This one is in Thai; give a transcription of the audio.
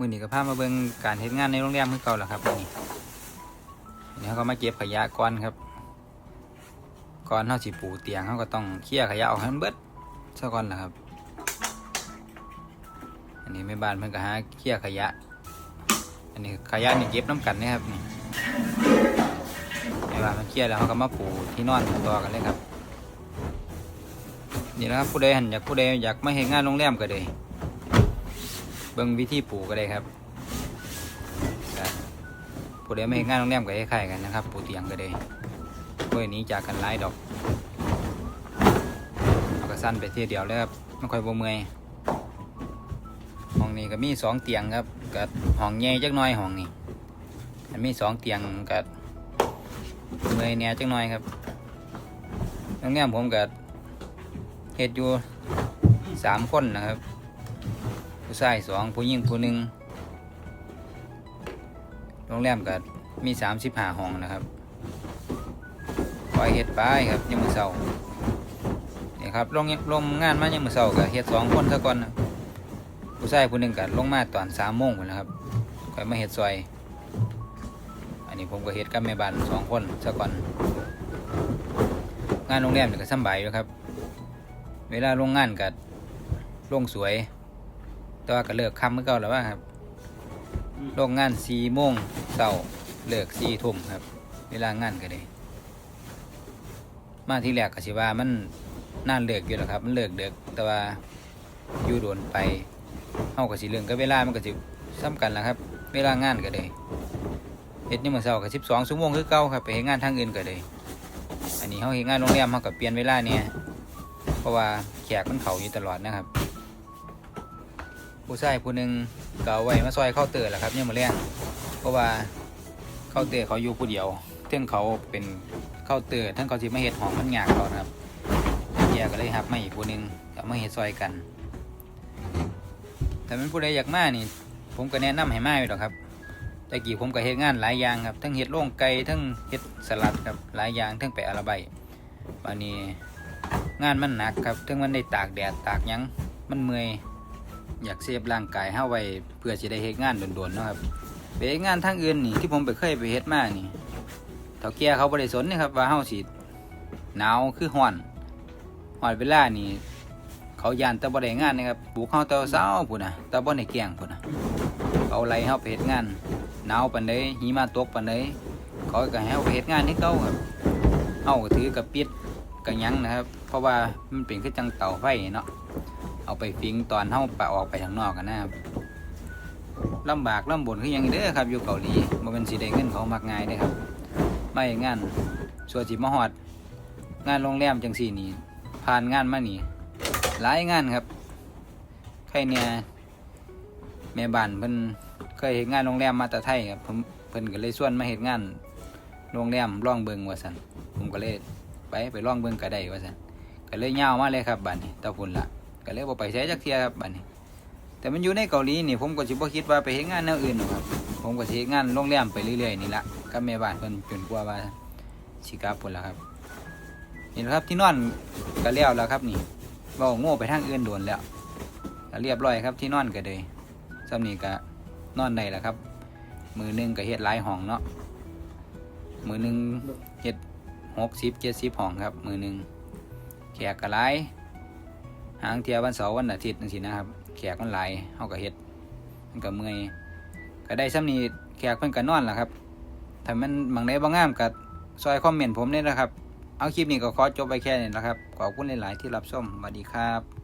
มือนี้ก็พามาเบิ่งการเฮ็ดงานในโรงแรมคือเก่าแหละครับมือนี้เดี๋ยเขาก็มาเก็บขยะก่อนครับก่อนเฮาสิปูเตียงเฮาก็ต้องเคลียร์ขยะออกให้มันเบิดซะก่อนล่ะครับ อันนี้แม่บ้านเพิ่นก็หาเคลียร์ขยะ อันนี้ขยะนี่เก็บน้ำกันนะครับนี่แม่บ้านมันเคลียร์แล้วเขาก็มาปูที่นอนต่อกันเลยครับนี่นะครับผู้ใดหันอยากผู้ใดอยากมาเห็นงานโรงแรมก็ได้ บิ่งวิธีปลูกก็ได้ครับก็ผู้ใดมาเห็นงานโรงแรมก็คล้ายๆกันนะครับ ปูเตียงก็ได้เมื่อนี้จากกันหลายดอกเอาก็สั้นไปเทียเดียวเลยครับไม่ค่อยบ่เมื่อยห้องนี้ก็มีสองเตียงครับกับห้องใหญ่จักน่อยห้องนี้มันมีสองเตียงกับเมื่อยแน่จักน่อยครับโรงแรมผมกับเฮ็ดอยู่สามคนนะครับ ผู้ชายสองผู้หญิงผู้หนึ่งโรงแรมก็มีสามสิบห้าห้องนะครับคอยเฮ็ดไปครับยังมือเสาเนี่ยครับลงลงงานมายังมือเสาก็เฮ็ดสองคนซะก่อนนะผู้ชายผู้หนึ่งก็ลงมาตอนสามโมงนะครับคอยมาเฮ็ดซอย อันนี้ผมก็เฮ็ดกับแม่บ้านสองคนซะก่อน งานโรงแรมนี่ก็สบายอยู่ครับ เวลาโรงงานกัโรงสวย แต่ว่าก็เลิกค่ำเมื่อเก่าแล้วว่าครับโรงงานสี่โมงเช้าเลิกสี่ทุ่มครับ เวลางานก็ได้มาที่แรกก็สิว่ามันน่าเลิกอยู่แล้วครับ มันเลิกเด็กแต่ว่าอยู่โดนไปเฮาก็สิเรื่องกับเวลามันก็สิซ้ำกันแล้วครับ เวลางานก็ได้เฮ็ดนี่มื้อเช้าก็12ชั่วโมงคือเก่าครับไปเฮ็ดงานทางอื่นก็ได้อันนี้เฮาเฮ็ดงานโรงแรมเฮาก็เปลี่ยนเวลาเนี่ยเพราะว่าแขกมันเขาอยู่ตลอดนะครับ ผู้ชายผู้หนึ่งก็เอาไว้มาซอยเข้าเตอร์แหละครับเนี่ยมาเลี้ยงเพราะว่าเข้าเตอร์เขาอยู่ผู้เดียวเท่งเขาเป็นเข้าเตอร์ทั้งเขาสิมาเฮ็ดหองมันยากเขานะครับแยกก็เลยหับมาอีกผู้หนึ่งก็มาเฮ็ดซอยกันแต่เป็นผู้ใดอยากมานี่ ผมก็แนะนำให้มาอยู่หรอกครับแต่กี้ผมก็เฮ็ดงานหลายอย่างครับ ทั้งเฮ็ดโล่งไก่ทั้งเฮ็ดสลัดครับหลายอย่างทั้งไปอาราใบวันนี้งานมันหนักครับถึงมันได้ตากแดดตากยังมันเมื่อย อยากเซฟร่างกายเฮาไว้เพื่อจะได้เฮ็ดงานโดนๆเนาะครับไปเฮ็ดงานทางอื่นนี่ที่ผมไปเคยไปเฮ็ดมานี่เฒ่าแก่เขาบ่ได้สนนี่ครับว่าเฮาสิหนาวคือร้อนฮอดเวลานี่เขาย่านแต่บ่ได้งานนะครับปลูกเฮาแต่เช้าพุ่นน่ะแต่บ่ได้แกงพุ่นน่ะเขาไล่เฮาไปเฮ็ดงานหนาวปานใดหิมะตกปานใดเขาก็ให้เฮาไปเฮ็ดงานที่เก่าครับเฮาก็ถือกับปิดกันยังนะครับ เพราะว่ามันเป็นคือจังเต่าไฟเนาะ เอาไปฟิงตอนเท่าปะออกไปข้างนอกกันนะครับลำบากลำบนคือยังเด้อครับ อยู่เกาหลีมันเป็นสีได้เงินเขามักง่ายเด้อครับ ไม่งานส่วนจิมาฮอด งานโรงแรมจังสี่นี่ผ่านงานมานี่หลายงานครับใครเนี่ยแม่บ้านเพิ่นเคยเห็นงานโรงแรมมาแต่ไทยครับเพิ่นก็เลยชวนมาเห็นงานโรงแรมร่องเบิงว่าสันผมก็เลยไปไปลองเบิงก็ได้ว่าซั่นก็เลยยามาเลยครับบัดนี้ตะพุ่นละ ก็เลยบ่ไปใช้จักเทียครับบัดนี้ แต่มันอยู่ในเกาหลีนี่ผมก็สิบ่คิดว่าไปเฮ็ดงานแนวอื่นหรอกครับ ผมก็สิเฮ็ดงานโรงแรมไปเรื่อยๆนี่ละกับแม่บ้านเพิ่นจนกว่าว่าสิกลับพุ่นละครับนี่แหละครับที่นอนก็แล้วแล้วครับนี่เว้าโง่ไปทางอื่นโดนแล้วก็เรียบร้อยครับที่นอนก็เลยซำนี้ก็นอนได้แล้วครับ มือหนึงก็เฮ็ดหลายห้องเนาะมือหนึงเฮ็ดหกสิบเจ็ดสิบห้องครับ มือหนึ่งแขกก็หลาย หางเทียวันเสาร์วันอาทิตย์นั่นสินะครับ แขกมันหลายเฮาก็เฮ็ดมันก็เมื่อยก็ได้ซ้ำนี้แขกเพิ่นก็นอนล่ะครับถ้ามันบางใดบ่งามก็ซอยคอมเมนต์ผมนี่นะครับ เอาคลิปนี้ก็ขอจบไปแค่นี้นะครับ ขอบคุณหลาย ๆ ที่รับชมสวัสดีครับ